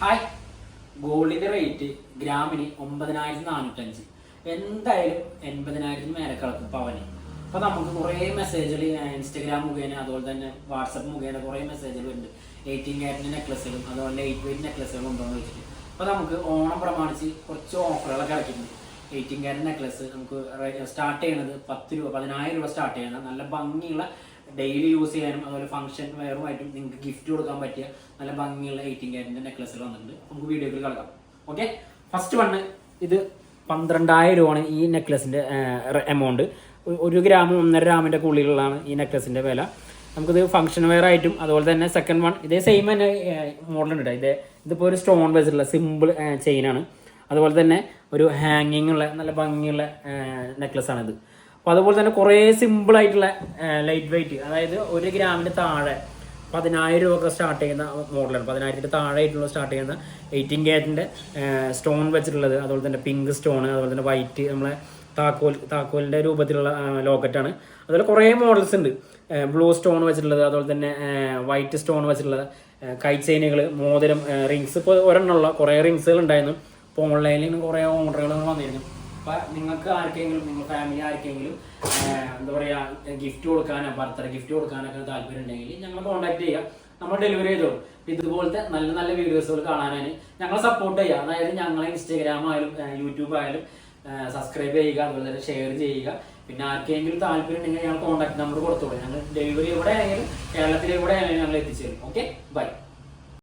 Hi ഗോൾഡിന്റെ rate ഗ്രാമിന് ഒമ്പതിനായിരത്തി നാനൂറ്റഞ്ച് എന്തായാലും എൺപതിനായിരത്തിന് മേലെ കിടക്കും പവന് അപ്പൊ നമുക്ക് കുറേ മെസ്സേജുകൾ ഇൻസ്റ്റഗ്രാം മുഖേന അതുപോലെ തന്നെ വാട്സപ്പ് മുഖേന കുറേ മെസ്സേജുകൾ ഉണ്ട് എയ്റ്റീൻ ക്യാരറ്റിന്റെ നെക്ലസുകളും അതുപോലെ എയ്റ്റ് വെയിറ്റ് നെക്ലസുകളും ഉണ്ടോന്ന് വെച്ചിട്ട് അപ്പൊ നമുക്ക് ഓണം പ്രമാണിച്ച് കുറച്ച് ഓഫറുകളൊക്കെ ഇറക്കിയിട്ടുണ്ട്. എയ്റ്റീൻ ക്യാരറ്റ് നെക്ലസ് നമുക്ക് സ്റ്റാർട്ട് ചെയ്യണത് പത്ത് രൂപ പതിനായിരം രൂപ സ്റ്റാർട്ട് ചെയ്യണം. നല്ല ഭംഗിയുള്ള ഡെയിലി യൂസ് ചെയ്യാനും അതുപോലെ ഫംഗ്ഷൻ വെയറുമായിട്ടും നിങ്ങൾക്ക് ഗിഫ്റ്റ് കൊടുക്കാൻ പറ്റിയ നല്ല ഭംഗിയുള്ള എയ്റ്റീൻ ക്യാരറ്റിന്റെ നെക്ലസുകൾ വന്നിട്ടുണ്ട്. നമുക്ക് വീഡിയോയിൽ കളക്കാം ഓക്കെ ഫസ്റ്റ് വണ് ഇത് പന്ത്രണ്ടായിരം രൂപയാണ് ഈ നെക്ലസിന്റെ എമൗണ്ട് ഒരു ഗ്രാം ഒന്നര ഗ്രാമിന്റെ ഉള്ളിലുള്ളതാണ് ഈ നെക്ലസിന്റെ വില. നമുക്കിത് ഫംഗ്ഷൻ വെയർ ആയിട്ടും അതുപോലെ തന്നെ സെക്കൻഡ് വൺ ഇതേ സെയിം തന്നെ മോഡൽ ഉണ്ട് ഇതേ ഇതിപ്പോൾ ഒരു സ്റ്റോൺ ബേസിലുള്ള സിമ്പിൾ ചെയിനാണ് അതുപോലെ തന്നെ ഒരു ഹാങ്ങിങ് ഉള്ള നല്ല ഭംഗിയുള്ള നെക്ലസ് ആണിത്. അപ്പോൾ അതുപോലെ തന്നെ കുറേ സിമ്പിൾ ആയിട്ടുള്ള ലൈറ്റ് വെയിറ്റ് അതായത് ഒരു ഗ്രാമിന് താഴെ പതിനായിരം രൂപ സ്റ്റാർട്ട് ചെയ്യുന്ന മോഡലാണ്. പതിനായിരത്തിന് താഴെ ആയിട്ടുള്ള സ്റ്റാർട്ട് ചെയ്യുന്ന എയ്റ്റീൻ ക്യാരറ്റിന്റെ സ്റ്റോൺ വെച്ചിട്ടുള്ളത്. അതുപോലെ തന്നെ പിങ്ക് സ്റ്റോൺ അതുപോലെ തന്നെ വൈറ്റ് നമ്മളെ താക്കോൽ താക്കോലിന്റെ രൂപത്തിലുള്ള ലോക്കറ്റാണ് അതുപോലെ കുറേ മോഡൽസ് ഉണ്ട്. ബ്ലൂ സ്റ്റോൺ വെച്ചിട്ടുള്ളത് അതുപോലെ തന്നെ വൈറ്റ് സ്റ്റോൺ വെച്ചിട്ടുള്ളത് കൈ ചെയിനുകൾ മോതിരം റിങ്സ് ഇപ്പോൾ ഒരെണ്ണമുള്ള കുറേ റിങ്സുകൾ ഉണ്ടായിരുന്നു. ഇപ്പോൾ ഓൺലൈനിൽ കുറേ ഓർഡറുകൾ വന്നിരുന്നു. അപ്പൊ നിങ്ങൾക്ക് ആർക്കെങ്കിലും നിങ്ങൾ ഫാമിലി ആർക്കെങ്കിലും എന്താ പറയാ ഗിഫ്റ്റ് കൊടുക്കാനോ ബർത്ത്ഡേ ഗിഫ്റ്റ് കൊടുക്കാനൊക്കെ താല്പര്യം ഉണ്ടെങ്കിൽ ഞങ്ങൾ കോൺടാക്ട് ചെയ്യാം. നമ്മൾ ഡെലിവറി ചെയ്തോളും. ഇതുപോലത്തെ നല്ല നല്ല വീഡിയോസുകൾ കാണാനാണ് ഞങ്ങളെ സപ്പോർട്ട് ചെയ്യുക അതായത് ഞങ്ങളെ ഇൻസ്റ്റാഗ്രാം ആയാലും യൂട്യൂബ് ആയാലും സബ്സ്ക്രൈബ് ചെയ്യുക അതുപോലെ തന്നെ ഷെയർ ചെയ്യുക. പിന്നെ ആർക്കെങ്കിലും താല്പര്യം ഉണ്ടെങ്കിൽ ഞങ്ങൾ കോൺടാക്ട് നമ്പർ കൊടുത്തോളൂ. ഞങ്ങൾ ഡെലിവറി എവിടെ ആണെങ്കിലും കേരളത്തിൽ എവിടെ ആണെങ്കിലും ഞങ്ങൾ എത്തിച്ചു തരും. Okay bye